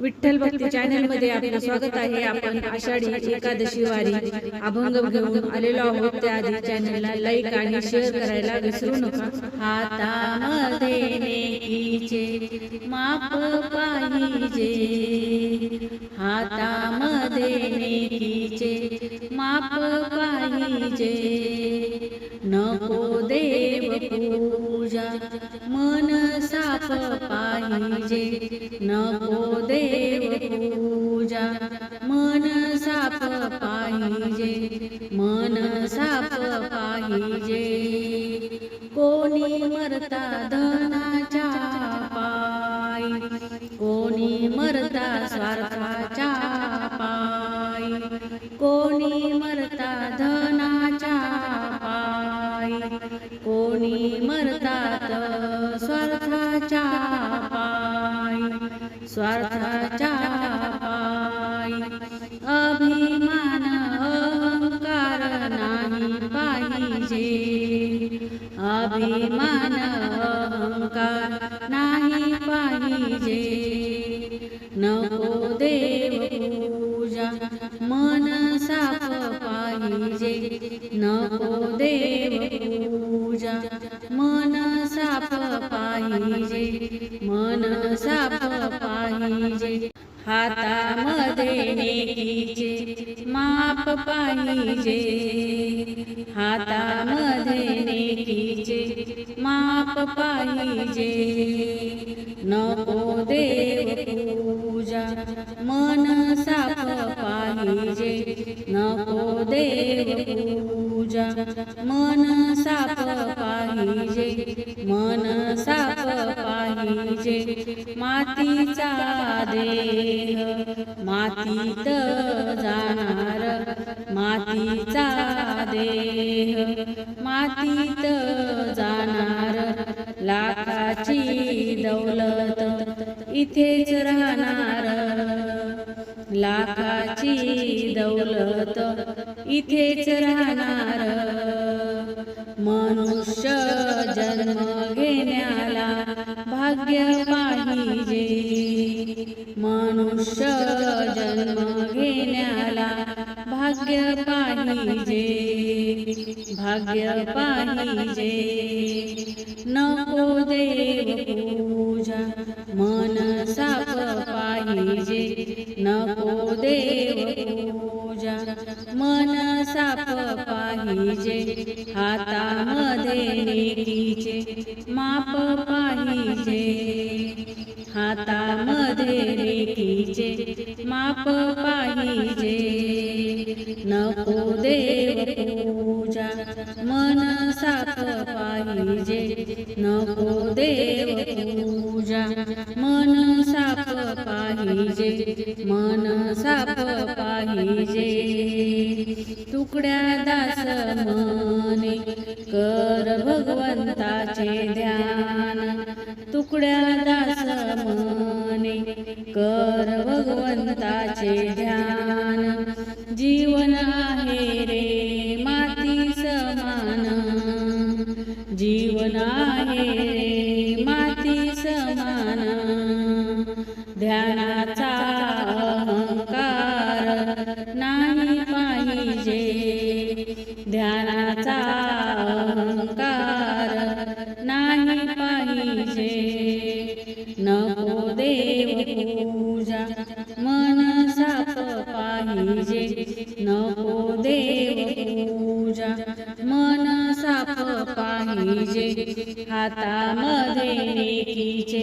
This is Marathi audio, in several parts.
विठ्ठल भक्ती चॅनलमध्ये आपलं स्वागत आहे. आपण आषाढी एकादशी वारी अभंग घेऊन आलेलो आहोत. त्याआधी चॅनलला लाईक आणि शेअर करायला विसरू नका. हातामध्ये नेकीचे माप पाहिजे. हातामध्ये नेकीचे माप पाहिजे. मन साप पाहिजे नको देव पूजा. मन साप पाहिजे मन साप पाहिजे. कोणी मरता धनाच्या पायी कोणी मरता स्वार्थाच्या पायी कोणी मरता धनाच्या पायी कोणी मरतात स्वार्थाच्या पायी अभिमान अहंकार नाही पाहिजे. अभिमान अहंकार नाही पाहिजे. नको देव पूजा. मन साफ पाहिजे नको देव पूजा. मन साफ पाहिजे. मन साफ पाहिजे हातामध्ये माप पाहिजे हातामध्ये नेकीचे माप पाहिजे नको देव पूजा मन साफ पाहिजे नको देव पूजा मन साफ मातीचा देह मातीत जाणार मातीचा देह मातीत जाणार. लाखाची दौलत इथेच राहणार. लाखाची दौलत इथेच राहणार. मनुष्य जन्म घेण्याला भाग्य मनुष्य जन्म घेण्याला भाग्य पाहिजे भाग्य पाहिजे. नको देव पूजा मन साप पाहिजे. नको देव पूजा मन साप पाहिजे. हातामध्ये रेकीचे माप पाहिजे. हाता मन साप पाहिजे मन साप पाहिजे. तुकड्या दास मने कर भगवंताचे ध्यान. तुकड्या दास मने कर भगवंताचे ध्यान. जीवन आहे रे माती समान. जीवन आहे पाहिजे नको देव पूजा मन साप पाहिजे नको देव पूजा मन साप पाहिजे हातामध्ये रेकीचे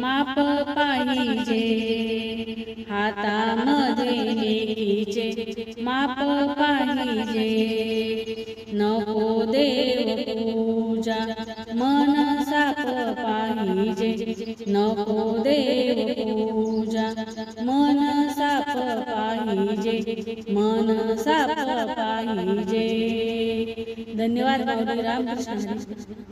माप पाहिजे हातामध्ये रेकीचे माप पाहिजे नको देव पूजा मन साप पाहिजे नको देव पूजा मन साप पाहिजे मन साप पाहिजे. धन्यवाद रामकृष्ण